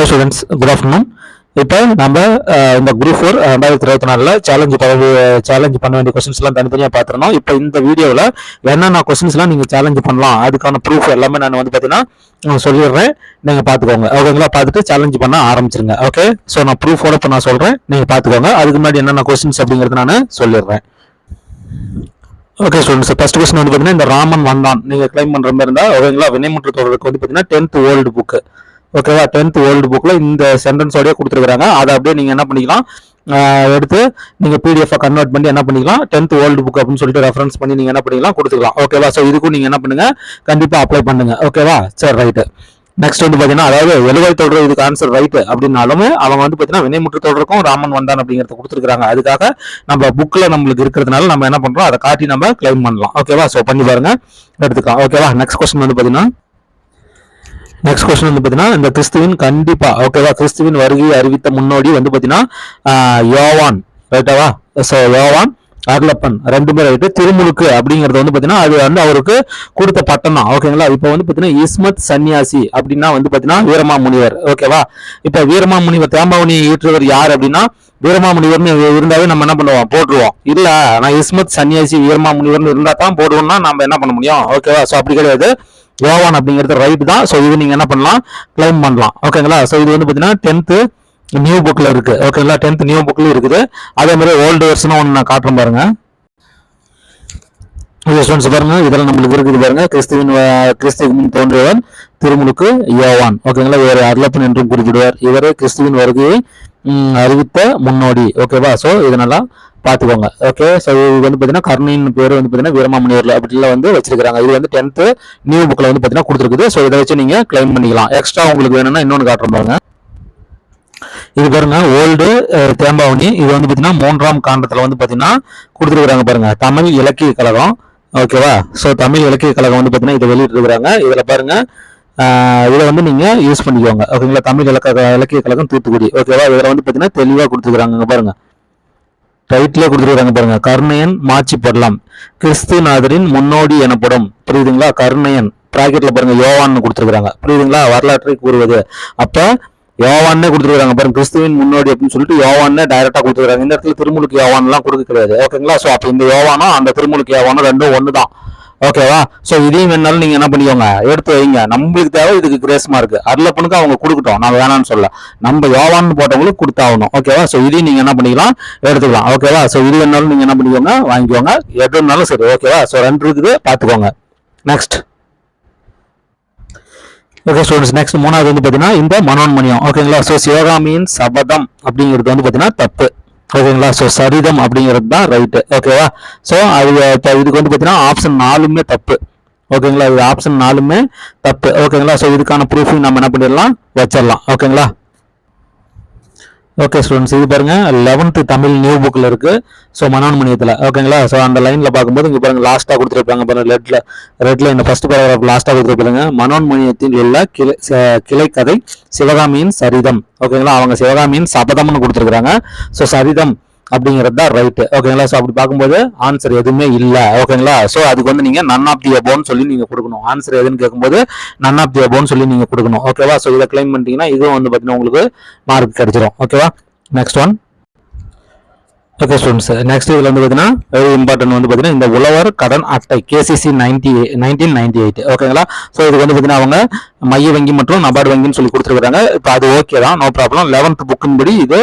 Hi students good afternoon இப்போ நம்ம இந்த குரூப் ஃபோர் ரெண்டாயிரத்தி இருபத்தி நாலில் சேலஞ்சு பதவி சேலஞ்சு பண்ண வேண்டிய கொஸ்டின்ஸ்லாம் தனித்தனியாக பார்த்துருந்தோம். இப்போ இந்த வீடியோவில் என்னென்ன கொஸ்டின்ஸ்லாம் நீங்கள் சேலஞ்ச் பண்ணலாம் அதுக்கான ப்ரூஃப் எல்லாமே நான் வந்து பார்த்தீங்கன்னா சொல்லிடுறேன். நீங்கள் பார்த்துக்கோங்க ஓகேங்களா? பார்த்துட்டு சேலஞ்சு பண்ண ஆரம்பிச்சிருங்க. ஓகே ஸோ நான் ப்ரூஃபோட இப்போ நான் சொல்கிறேன் நீங்கள் பார்த்துக்கோங்க அதுக்கு முன்னாடி என்னென்ன கொஸ்டின்ஸ் அப்படிங்கிறது நான் சொல்லிடுறேன். ஓகே ஸ்டூடெண்ட்ஸ் ஃபர்ஸ்ட் கொஸ்டின் வந்து பார்த்தீங்கன்னா இந்த ராமன் வந்தான். நீங்கள் கிளைம் பண்ணுற மாதிரி இருந்தால் ஓகேங்களா? வினைமுற்று தொடருக்கு வந்து பார்த்தீங்கன்னா டென்த் ஓல்டு புக்கு ஓகேவா டென்த் ஓல்டு புக்கில் இந்த சென்டென்ஸோடய கொடுத்துருக்குறாங்க. அதை அப்படியே நீங்கள் என்ன பண்ணிக்கலாம் எடுத்து நீங்கள் பிடிஎஃப் கன்வெர்ட் பண்ணி என்ன பண்ணிக்கலாம் டென்த் ஓல்டு புக் அப்படின்னு சொல்லிட்டு ரெஃபரன்ஸ் பண்ணி நீங்கள் என்ன பண்ணிக்கலாம் கொடுத்துக்கலாம். ஓகேவா ஸோ இதுக்கும் நீங்கள் என்ன பண்ணுங்கள் கண்டிப்பாக அப்ளை பண்ணுங்கள் ஓகேவா சரி ரைட்டு நெக்ஸ்ட் வந்து பார்த்தீங்கன்னா அதாவது எழுவாய் தொடர் இதுக்கு ஆன்சர் ரைட்டு அப்படின்னாலுமே அவங்க வந்து பார்த்தீங்கன்னா வினைமுற்று தொடருக்கும் ராமன் வந்தான் அப்படிங்கிறத கொடுத்துருக்காங்க அதுக்காக நம்ம புக்கில் நம்மளுக்கு இருக்கிறதுனால நம்ம என்ன பண்ணுறோம் அதை காட்டி நம்ம கிளைம் பண்ணலாம். ஓகேவா ஸோ பண்ணி பாருங்க. எடுத்துக்கலாம். ஓகேவா நெக்ஸ்ட் கொஸ்டின் வந்து பார்த்தீங்கன்னா நெக்ஸ்ட் கொஸ்டின் வந்து பார்த்தீங்கன்னா இந்த கிறிஸ்துவின் கண்டிப்பா ஓகேவா கிறிஸ்துவின் வருகையை அறிவித்த முன்னோடி வந்து பார்த்தீங்கன்னா யோவான். ரைட்டாவா ஸோ யோவான் அருளப்பன். ரெண்டுமே ரைட்டு திருமுழுக்கு அப்படிங்கிறது வந்து பார்த்தீங்கன்னா அது வந்து அவருக்கு கொடுத்த பட்டம் தான் ஓகேங்களா இப்போ வந்து பார்த்தீங்கன்னா இஸ்மத் சன்னியாசி அப்படின்னா வந்து பார்த்தீங்கன்னா வீரமாமுனிவர். ஓகேவா இப்போ வீரமாமுனிவர் தேம்பாவணி ஈற்றவர் யார் அப்படின்னா வீரமாமுனிவர்னு இருந்தாவே நம்ம என்ன பண்ணுவோம்? போட்டுருவோம். இல்ல நான் இஸ்மத் சன்னியாசி வீரமாமுனிவர்னு இருந்தா தான் போடுவோம்னா நம்ம என்ன பண்ண முடியும்? ஓகேவா ஸோ அப்படி கிடையாது. யோவான் அப்படிங்கிறது ரைட் தான். ஸோ இது நீங்கள் என்ன பண்ணலாம்? கிளைம் பண்ணலாம். ஓகேங்களா ஸோ இது வந்து பார்த்தீங்கன்னா டென்த்து நியூ புக்கில் இருக்குது ஓகேங்களா டென்த் நியூ புக்லேயும் இருக்குது. அதே மாதிரி ஓல்டு வெர்ஷனும் ஒன்று நான் காட்டுறேன் பாருங்கள் ஸ்டூடெண்ட்ஸ் பாருங்க. இதெல்லாம் நம்மளுக்கு இருக்குது பாருங்க. கிறிஸ்துவின் கிறிஸ்துவின் முன் தோன்றியவன் திருமுழுக்கு யோவான் ஓகேங்களா இவர் அருளப்பன் என்றும் குறிப்பிடுவார். இவரே கிறிஸ்துவின் வருகையை அறிவித்த முன்னோடி. ஓகேவா ஸோ இதனால பார்த்துக்கோங்க ஓகே ஸோ இது வந்து பார்த்தீங்கன்னா கர்ணின் பேர் வந்து பார்த்தீங்கன்னா வீரமாமுனிவர்ல அப்படிலாம் வந்து வச்சிருக்காங்க இது வந்து டென்த்து நியூ புக்கில் வந்து பார்த்தீங்கன்னா கொடுத்துருக்குது. ஸோ இதை வச்சு நீங்கள் கிளைம் பண்ணிக்கலாம். எக்ஸ்ட்ரா உங்களுக்கு வேணும்னா இன்னொன்று காட்டுறேன் பாருங்க. இது பாருங்க ஓல்டு தேம்பாவணி. இது வந்து பார்த்தீங்கன்னா மூன்றாம் காண்டத்தில் வந்து பார்த்தீங்கன்னா கொடுத்துருக்குறாங்க பாருங்க. தமிழ் இலக்கிய கழகம். ஓகேவா ஸோ தமிழ் இலக்கிய கழகம் வந்து பார்த்தீங்கன்னா இதை வெளியிட்டிருக்கிறாங்க. இதில் பாருங்க இதை வந்து நீங்கள் யூஸ் பண்ணிக்கோங்க. ஓகேங்களா தமிழ் இலக்க இலக்கிய கழகம் தூத்துக்குடி. ஓகேவா இதில் வந்து பார்த்தீங்கன்னா தெளிவாக கொடுத்துருக்குறாங்க. பாருங்கள் டைட்டிலே கொடுத்துருக்காங்க பாருங்க. கருணையன் மாட்சி படலாம். கிறிஸ்துநாதரின் முன்னோடி எனப்படும். புரியுதுங்களா? கருணையன். பிராக்கெட்ல பாருங்க யோவான்னு கொடுத்துருக்காங்க புரியுதுங்களா? வரலாற்றை கூறுவது. அப்ப யோவான்னே கொடுத்துருக்காங்க பாருங்க. கிறிஸ்துவின் முன்னோடி அப்படின்னு சொல்லிட்டு யோவான்னே டைரக்டா கொடுத்துருக்காங்க இந்த இடத்துல திருமுழுக்கு யோவான் எல்லாம் கொடுக்க கிடையாது ஓகேங்களா சோ அப்ப இந்த யோவானும் அந்த திருமுழுக்கு யோவானும் ரெண்டும் ஒண்ணுதான். ஓகேவா ஸோ இதையும் வேணாலும் நீங்கள் என்ன பண்ணிக்கோங்க? எடுத்து வைங்க. நம்மளுக்கு தேவை இதுக்கு கிரேஸ் மார்க் அருளப்பனுக்கு அவங்க கொடுக்கட்டும். நான் வேணாம்னு சொல்ல நம்ம யோவான்னு போட்டவங்களுக்கு கொடுத்தாகணும். ஓகேவா ஸோ இதையும் நீங்கள் என்ன பண்ணிக்கலாம்? எடுத்துக்கலாம். ஓகேவா ஸோ இது வேணாலும் நீங்கள் என்ன பண்ணிக்கோங்க? வாங்கிக்கோங்க. எது சரி. ஓகேவா ஸோ ரெண்டு இருக்குது. பார்த்துக்கோங்க. நெக்ஸ்ட் ஓகே ஸ்டூடெண்ட்ஸ் நெக்ஸ்ட் மூணாவது வந்து பார்த்தீங்கன்னா இந்த மனோன்மணியம். ஓகேங்களா ஸோ சிவகாமியின் சபதம் அப்படிங்கிறது வந்து பார்த்தீங்கன்னா தப்பு. ஓகேங்களா? ஸோ சரிதம் அப்படிங்கிறது தான் ரைட்டு ஓகேவா ஸோ அது இப்போ இதுக்கு வந்து பார்த்தீங்கன்னா ஆப்ஷன் நாலுமே தப்பு. ஓகேங்களா? இது ஆப்ஷன் நாலுமே தப்பு. ஓகேங்களா? ஸோ இதுக்கான ப்ரூஃபையும் நம்ம என்ன பண்ணிடலாம்? வச்சிடலாம். ஓகேங்களா? ஓகே ஸ்டூடெண்ட்ஸ் இது பாருங்க லெவன்த்து தமிழ் நியூ புக்கில் இருக்கு. ஸோ மனோன்மணியத்தில் ஓகேங்களா ஸோ அந்த லைனில் பார்க்கும்போது இங்கே பாருங்க லாஸ்ட்டாக கொடுத்துருப்பாங்க பாருங்க ரெட்ல ரெட்ல இந்த ஃபர்ஸ்ட் பேராகிராஃப் லாஸ்ட்டாக கொடுத்துருப்பாங்க மனோன்மணியத்தில் உள்ள கிளை ச- கிளைக்கதை சிவகாமியின் சரிதம் ஓகேங்களா அவங்க சிவகாமியின் சபதம்னு கொடுத்துருக்குறாங்க. ஸோ சரிதம் அப்படிங்கிறது தான் ரைட்டு ஓகேங்களா ஸோ அப்படி பார்க்கும்போது ஆன்சர் எதுவுமே இல்லை. ஓகேங்களா ஸோ அதுக்கு வந்து நீங்கள் நன் ஆஃப் தி அபோன்னு சொல்லி நீங்கள் கொடுக்கணும். ஆன்சர் எதுன்னு கேட்கும்போது நன் ஆஃப் தி அபோன்னு சொல்லி நீங்கள் கொடுக்கணும். ஓகேவா ஸோ இதை கிளைம் பண்ணிட்டீங்கன்னா இதுவும் வந்து பார்த்தீங்கன்னா உங்களுக்கு மார்க் கிடைச்சிரும். ஓகேவா next one okay students next இதில் வந்து பார்த்தீங்கன்னா வெரி இம்பார்ட்டன்ட் வந்து பார்த்தீங்கன்னா இந்த உழவர் கடன் அட்டை KCC ninety nineteen ninety eight ஓகேங்களா ஸோ இதுக்கு வந்து பார்த்தீங்கன்னா அவங்க மைய வங்கி மற்றும் நபார்டு வங்கின்னு சொல்லி கொடுத்துருக்காங்க இப்போ அது ஓகே தான். நோ ப்ராப்ளம் லெவன்த் புக்கின் படி இது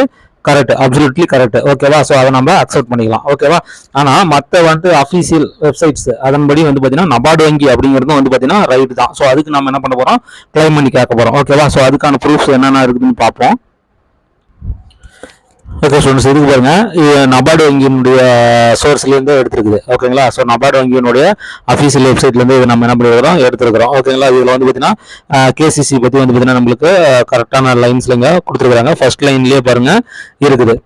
கரெக்ட் அப்சல்யூட்லி கரெக்ட் ஓகேவா ஸோ அதை நம்ம அக்செப்ட் பண்ணிக்கலாம். ஓகேவா ஆனால் மற்ற வந்து அஃபீஷியல் வெப்சைட்ஸ் அதன்படி வந்து பார்த்தீங்கன்னா நபார்டு வங்கி அப்படிங்கிறதும் வந்து பார்த்தீங்கன்னா ரைட் தான். ஸோ அதுக்கு நம்ம என்ன பண்ண போகிறோம் கிளைம் பண்ணி கேட்க போகிறோம் ஓகேவா ஸோ அதுக்கான ப்ரூஃப்ஸ் என்னென்ன இருக்குதுன்னு பார்ப்போம். ஓகே ஸ்டூடெண்ட்ஸ் இதுக்கு பாருங்க. இது நபார்டு வங்கியினுடைய சோர்ஸ்லேருந்து எடுத்துருக்குது. ஓகேங்களா ஸோ நபார்டு வங்கியினுடைய அஃபீஷியல் வெப்சைட்லேருந்து இது நம்ம என்ன பண்ணிருக்கிறோம்? எடுத்துருக்கிறோம். ஓகேங்களா இதில் வந்து பார்த்தீங்கன்னா கேசிசி பற்றி வந்து பார்த்தீங்கன்னா நம்மளுக்கு கரெக்டான லைன்ஸ்லங்க கொடுத்துருக்குறாங்க. ஃபர்ஸ்ட் லைன்லேயே பாருங்க இருக்குது.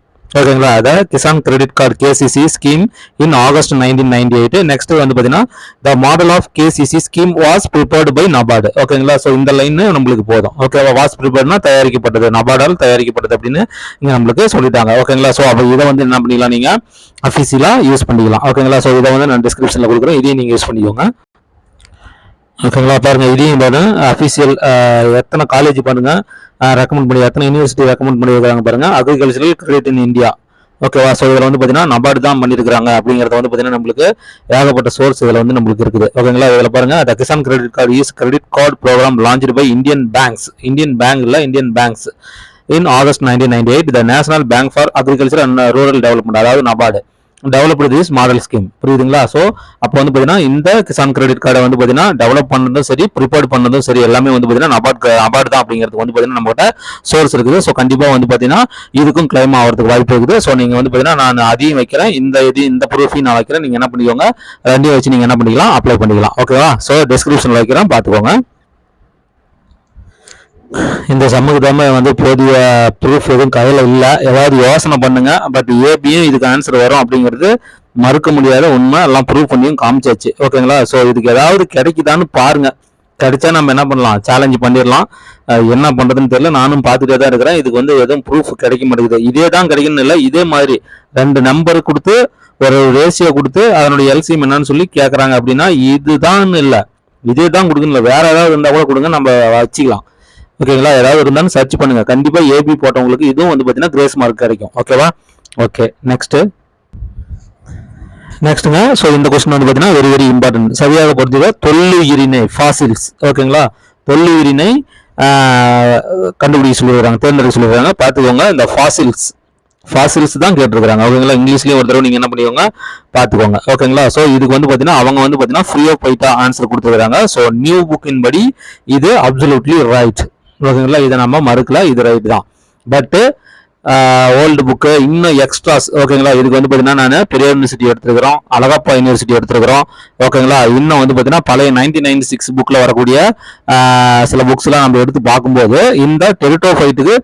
ஓகேங்களா? அதை Kisan credit card KCC scheme in August nineteen ninety eight next வந்து பார்த்தீங்கன்னா the model of KCC scheme was prepared by NABARD ஓகேங்களா? ஸோ இந்த லைன் நம்மளுக்கு போதும். ஓகேவா வாஸ் ப்ரிப்பேர்ட்னா தயாரிக்கப்பட்டது. நபார்டால் தயாரிக்கப்பட்டது அப்படின்னு இங்கே நம்மளுக்கு சொல்லிட்டாங்க. ஓகேங்களா? ஸோ அப்போ இதை வந்து என்ன பண்ணிக்கலாம் நீங்கள் அஃபீஷியலாக யூஸ் பண்ணிக்கலாம். ஓகேங்களா? ஸோ இதை வந்து நான் டிஸ்கிரிப்ஷனில் கொடுக்குறேன். இதையும் நீங்கள் யூஸ் பண்ணிக்கோங்க. ஓகேங்களா? பாருங்க இதையும் பாருங்க. அஃபிஷியல் எத்தனை காலேஜ் பாருங்க ரெக்கமெண்ட் பண்ணி எத்தனை யூனிவர்சிட்டி ரெக்கமெண்ட் பண்ணியிருக்காங்க பாருங்க. அக்ரிகல்ச்சரல் கிரெடிட் இன் இந்தியா ஓகேவா? ஸோ இதில் வந்து பார்த்தீங்கன்னா நபார்டு தான் பண்ணியிருக்காங்க அப்படிங்கிறத வந்து பார்த்தீங்கன்னா நம்மளுக்கு ஏகப்பட்ட சோர்ஸ் இதில் வந்து நம்மளுக்கு இருக்குது. ஓகேங்களா? இதில் பாருங்க the Kisan credit card use credit card program launch by Indian banks Indian bank இல்லை Indian banks in August nineteen ninety eight the National Bank for Agriculture and Rural Development அதாவது NABARD. Developed this model scheme புரியுதுங்களா? So அப்போ வந்து பார்த்தீங்கன்னா இந்த Kisan credit கார்டை வந்து பார்த்தீங்கன்னா டெவலப் பண்ணதும் சரி ப்ரிப்பேர்ட் பண்ணதும் சரி எல்லாமே வந்து பார்த்தீங்கன்னா நபார்ட் அபார்ட் தான் அப்படிங்கிறது வந்து பார்த்தீங்கன்னா நம்மகிட்ட சோர்ஸ் இருக்குது. ஸோ கண்டிப்பாக வந்து பார்த்தீங்கன்னா இதுக்கும் கிளைம் ஆகிறதுக்கு வாய்ப்பு இருக்குது. ஸோ நீங்கள் வந்து பார்த்தீங்கன்னா நான் அதையும் வைக்கிறேன். இந்த இது இந்த ப்ரூஃபையும் நான் வைக்கிறேன். நீங்கள் என்ன பண்ணிக்கோங்க ரெண்டையும் வச்சு நீங்கள் என்ன பண்ணிக்கலாம் அப்ளை பண்ணிக்கலாம். ஓகேவா ஸோ டிஸ்கிரிப்ஷனில் வைக்கிறேன். பார்த்துக்கோங்க இந்த சமூக வந்து போதிய ப்ரூஃப் எதுவும் கையில் இல்லை. ஏதாவது யோசனை பண்ணுங்க. பட் ஏபியும் இதுக்கு ஆன்சர் வரும் அப்படிங்கிறது மறுக்க முடியாத உண்மை. எல்லாம் ப்ரூவ் பண்ணியும் காமிச்சாச்சு. ஓகேங்களா? ஸோ இதுக்கு ஏதாவது கிடைக்குதான்னு பாருங்க. கிடைச்சா நம்ம என்ன பண்ணலாம்? சேலஞ்சு பண்ணிடலாம் என்ன பண்ணுறதுன்னு தெரியல. நானும் பார்த்துட்டே தான் இருக்கிறேன். இதுக்கு வந்து எதுவும் ப்ரூஃப் கிடைக்க மாட்டேங்குது. இதே தான் கிடைக்கணும் இல்லை. இதே மாதிரி ரெண்டு நம்பர் கொடுத்து ஒரு ரேஷியோ கொடுத்து அதனுடைய எல்சிஎம் என்னன்னு சொல்லி கேட்குறாங்க அப்படின்னா இதுதான் இல்லை. இதே தான் கொடுக்கணும் இல்லை வேற ஏதாவது இருந்தால் கூட கொடுங்க. நம்ம வச்சுக்கலாம். ஓகேங்களா ஏதாவது இருந்தாலும் சர்ச் பண்ணுங்கள் கண்டிப்பாக ஏபி போட்டவங்களுக்கு இதுவும் வந்து பார்த்தீங்கன்னா கிரேஸ் மார்க் கிடைக்கும். ஓகேவா ஓகே நெக்ஸ்ட்டு நெக்ஸ்ட்டுங்க ஸோ இந்த கொஸ்டின் வந்து பார்த்தீங்கன்னா வெரி வெரி இம்பார்ட்டன்ட் சரியாக பொறுத்தவரை தொல்லுயிரினை ஃபாசில்ஸ் ஓகேங்களா தொல்லுயிரினை கண்டுபிடிக்க சொல்லிடுறாங்க தேர்ந்தெடுக்க சொல்லிடுறாங்க பார்த்துக்கோங்க இந்த ஃபாசில்ஸ் ஃபாசில்ஸ் தான் கேட்டிருக்காங்க ஓகேங்களா இங்கிலீஷ்லேயும் ஒரு தடவை நீங்கள் என்ன பண்ணிக்கோங்க பார்த்துக்கோங்க. ஓகேங்களா ஸோ இதுக்கு வந்து பார்த்தீங்கன்னா அவங்க வந்து பார்த்தீங்கன்னா ஃப்ரீ ஆஃப் பைட்டா ஆன்சர் கொடுத்துருக்காங்க ஸோ நியூ புக்கின் படி இது அப்சல்யூட்லி ரைட் ஓகேங்களா இதை நம்ம மறுக்கல இது ரைட் தான். பட்டு ஓல்டு புக்கு இன்னும் எக்ஸ்ட்ராஸ் ஓகேங்களா இதுக்கு வந்து பார்த்தீங்கன்னா நான் பெரிய யூனிவர்சிட்டி எடுத்துருக்கிறோம் அழகப்பா யூனிவர்சிட்டி எடுத்துருக்கிறோம் ஓகேங்களா இன்னும் வந்து பார்த்தீங்கன்னா பழைய நைன்டீன் நைன்டி சிக்ஸ் புக்கில் வரக்கூடிய சில புக்ஸ்லாம் நம்ம எடுத்து பார்க்கும்போது இந்த டெரிட்டோஃபைட்டுக்கு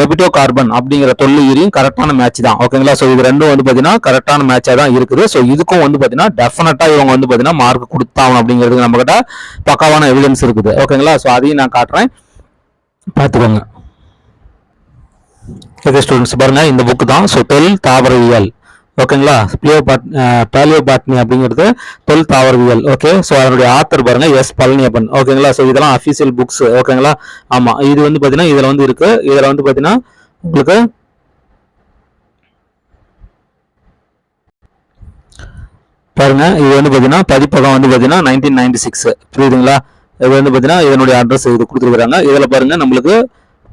லெபிட்டோ கார்பன் அப்படிங்கிற தொல்லுயிரியும் கரெக்டான மேட்ச் தான் ஓகேங்களா ஸோ இது ரெண்டும் வந்து பார்த்தீங்கன்னா கரெக்டான மேட்சாக தான் இருக்குது. ஸோ இதுக்கும் வந்து பார்த்தீங்கன்னா டெஃபினட்டாக இவங்க வந்து பார்த்தீங்கன்னா மார்க் கொடுத்தாங்க அப்படிங்கிறதுக்கு நம்மகிட்ட பக்காவான எவிடன்ஸ் இருக்குது ஓகேங்களா ஸோ அதையும் நான் காட்டுறேன். பார்த்துக்கோங்க. ஓகே ஸ்டூடெண்ட்ஸ் பாருங்கள் இந்த புக்கு தான். ஸோ தொல் தாவரவியல். ஓகேங்களா பிளியோபாட் பேலியோபாட்னி அப்படிங்கிறது தொல் தாவரவியல். ஓகே ஸோ அதனுடைய ஆத்தர் பாருங்க எஸ் பழனியப்பன். ஓகேங்களா ஸோ இதெல்லாம் அஃபீஷியல் புக்ஸ் ஓகேங்களா ஆமாம் இது வந்து பார்த்தீங்கன்னா இதில் வந்து இருக்கு. இதில் வந்து பார்த்தீங்கன்னா உங்களுக்கு பாருங்க இது வந்து பார்த்தீங்கன்னா பதிப்பகம் வந்து பார்த்தீங்கன்னா நைன்டீன் நைன்டி சிக்ஸ் புரியுதுங்களா? இது வந்து பார்த்தீங்கன்னா இதனுடைய அட்ரஸ் இது கொடுத்துருக்குறாங்க. இதில் பாருங்க நம்மளுக்கு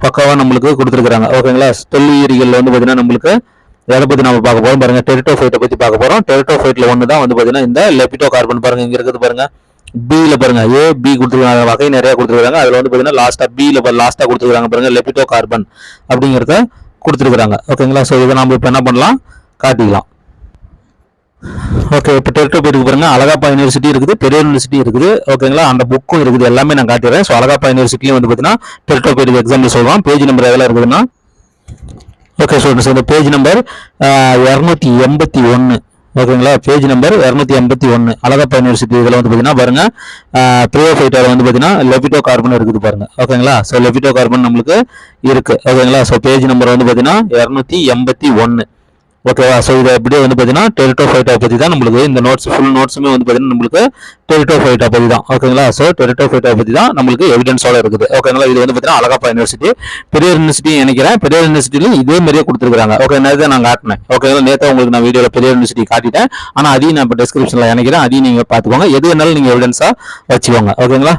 பக்காவாக நம்மளுக்கு கொடுத்துருக்குறாங்க. ஓகேங்களா? தொல்லுயிரிகள் வந்து பார்த்தீங்கன்னா நம்மளுக்கு எதை பற்றி நம்ம பார்க்க போறோம்? பாருங்க டெரிட்டோஃபைட்டை பற்றி பார்க்க போறோம். டெரிட்டோஃபைட்ல ஒன்று தான் வந்து பார்த்தீங்கன்னா இந்த லெபிட்டோ கார்பன் பாருங்கள் இங்கே இருக்குது பாருங்கள் பியில் பாருங்கள் ஏ பி கொடுத்துருக்காங்க வகை நிறையா கொடுத்துருக்காங்க அதில் வந்து பார்த்தீங்கன்னா லாஸ்ட்டாக பியில் லாஸ்ட்டாக கொடுத்துருக்காங்க பாருங்கள் லெபிட்டோ கார்பன் அப்படிங்கிறத கொடுத்துருக்குறாங்க. ஓகேங்களா? ஸோ இதை நம்ம இப்போ என்ன பண்ணலாம்? காட்டிக்கலாம். ஓகே இப்போ டெரிட்டோபைட்டுக்கு பாருங்க. அழகாப்பா யூனிவர்சிட்டி இருக்குது பெரிய யூனிவர்சிட்டி இருக்குது. ஓகேங்களா அந்த புக்கும் இருக்குது. எல்லாமே நான் காட்டிடுறேன். ஸோ அழகாப்பா யூனிவர்சிட்டியும் வந்து பார்த்தீங்கன்னா டெரிட்டோபைட்டுக்கு எக்ஸாம்பிள் சொல்லலாம் பேஜ் நம்பர் எதில் இருக்குதுன்னா ஓகே ஸ்டூடெண்ட்ஸ் இந்த பேஜ் நம்பர் இரநூத்தி எண்பத்தி ஒன்று ஓகேங்களா பேஜ் நம்பர் இரநூத்தி எண்பத்தி ஒன்று அழகப்பா யூனிவர்சிட்டி இதில் வந்து பார்த்தீங்கன்னா பாருங்க. ப்ரியோஃபைட்டர் வந்து பார்த்தீங்கன்னா லெபிட்டோ கார்பன் இருக்குது பாருங்க. ஓகேங்களா ஸோ லெபிட்டோ கார்பன் நம்மளுக்கு இருக்கு. ஓகேங்களா ஸோ பேஜ் நம்பர் வந்து பார்த்தீங்கன்னா இரநூத்தி எண்பத்தி ஒன்று ஓகேவா ஸோ இதை எப்படியே வந்து பார்த்தீங்கன்னா டெரிட்டோஃபைட்டா பற்றி தான் நம்மளுக்கு இந்த நோட்ஸ் ஃபுல் நோட்ஸுமே வந்து பார்த்தீங்கன்னா நம்மளுக்கு டெரிட்டோஃபைட்டா பற்றி தான். ஓகேங்களா ஸோ டெரிட்டோஃபைட்டா பற்றி தான் நம்மளுக்கு எவிடன்ஸோட இருக்குது. ஓகேங்களா இது வந்து பார்த்தீங்கன்னா அழகப்பா யூனிவர்சிட்டி பெரிய யூனிவர்சிட்டி நினைக்கிறேன். பெரிய யூனிவர்சிட்டிலையும் இதே மாதிரியே கொடுத்துருக்காங்க ஓகே நேரத்தை நான் காட்டினேன். ஓகேங்களா நேற்று உங்களுக்கு நான் வீடியோவில் பெரிய யூனிவர்சிட்டி காட்டிட்டேன். ஆனால் அதையும் நான் இப்போ டிஸ்கிரிப்ஷனில் நினைக்கிறேன் அதையும் நீங்கள் பார்த்துக்கோங்க. எது வேணாலும் நீங்கள் எவிடன்ஸாக வச்சுக்கோங்க. ஓகேங்களா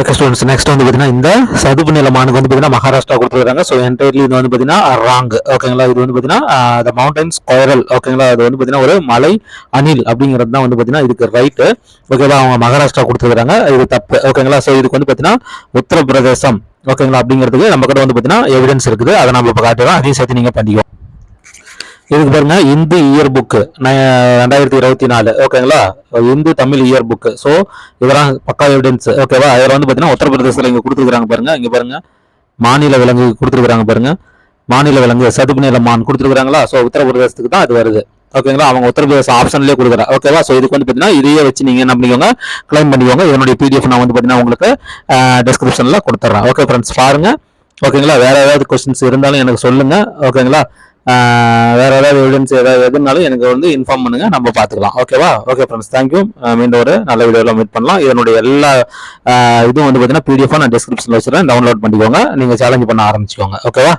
ஓகே ஸ்டூடெண்ட்ஸ் நெக்ஸ்ட் வந்து பார்த்தீங்கன்னா இந்த சதுப்பு நில மானுக்கு வந்து பார்த்தீங்கன்னா மகாராஷ்டிரா கொடுத்துருக்காங்க. ஸோ என்டையர்லி இது வந்து பார்த்தீங்கன்னா ராங் ஓகேங்களா இது வந்து பார்த்தீங்கன்னா த மவுண்டன் ஸ்கொயரல் ஓகேங்களா அது வந்து பார்த்தீங்கன்னா ஒரு மலை அணில் அப்படிங்கிறது தான் வந்து பார்த்தீங்கன்னா இதுக்கு ரைட்டு ஓகேவா அவங்க மகாராஷ்டிரா கொடுத்துருக்காங்க. இது தப்பு. ஓகேங்களா ஸோ இதுக்கு வந்து பார்த்தீங்கன்னா உத்தரப்பிரதேசம். ஓகேங்களா அப்படிங்கிறதுக்கு நம்ம கிட்ட வந்து பார்த்தீங்கன்னா எவிடன்ஸ் இருக்குது. அதை நம்ம இப்போ காட்டுறோம் அதையும் சேர்த்து நீங்கள் பண்ணிக்கோ இதுக்கு பாருங்க இந்து இயர் புக்கு ரெண்டாயிரத்தி இருபத்தி நாலு. ஓகேங்களா Hindu Tamil year book so இதெல்லாம் பக்கா எவிடன்ஸ் ஓகேவா அதில் வந்து பார்த்தீங்கன்னா உத்தரப்பிரதேசத்தில் இங்கே கொடுத்துருக்காங்க பாருங்க. இங்கே பாருங்க. மாநில விலங்கு கொடுத்துருக்குறாங்க பாருங்க. மாநில விலங்கு சதுப்பு நில மான் கொடுத்துருக்குறாங்களா? ஸோ உத்தரப்பிரதேசத்துக்கு தான் அது வருது. ஓகேங்களா அவங்க உத்தரப்பிரதேச ஆப்ஷன்லேயே கொடுக்குறா. ஓகேவா ஸோ இதுக்கு வந்து பார்த்தீங்கன்னா இதையே வச்சு நீங்கள் என்ன பண்ணிக்கோங்க கிளைம் பண்ணிக்கோங்க. இதனுடைய பிடிஎஃப் நான் வந்து பார்த்தீங்கன்னா உங்களுக்கு டிஸ்கிரிப்ஷனில் கொடுத்துட்றேன். ஓகே ஃப்ரெண்ட்ஸ் பாருங்கள் ஓகேங்களா வேறு ஏதாவது கொஸ்டின்ஸ் இருந்தாலும் எனக்கு சொல்லுங்கள் ஓகேங்களா வேற ஏதாவது எவிடன்ஸ் ஏதாவது எதுனாலும் எனக்கு வந்து இன்ஃபார்ம் பண்ணுங்க. நம்ம பார்த்துக்கலாம். ஓகேவா ஓகே ஃப்ரெண்ட்ஸ் தேங்க்யூ மீண்டும் ஒரு நல்ல வீடியோவில் மீட் பண்ணலாம். இதனுடைய எல்லா இதுவும் வந்து பார்த்தீங்கன்னா பிடிஎஃபாக நான் டிஸ்கிரிப்ஷனில் வச்சுருக்கேன் டவுன்லோட் பண்ணிக்கோங்க. நீங்கள் சேலஞ்ச் பண்ண ஆரம்பிச்சுக்கோங்க. ஓகேவா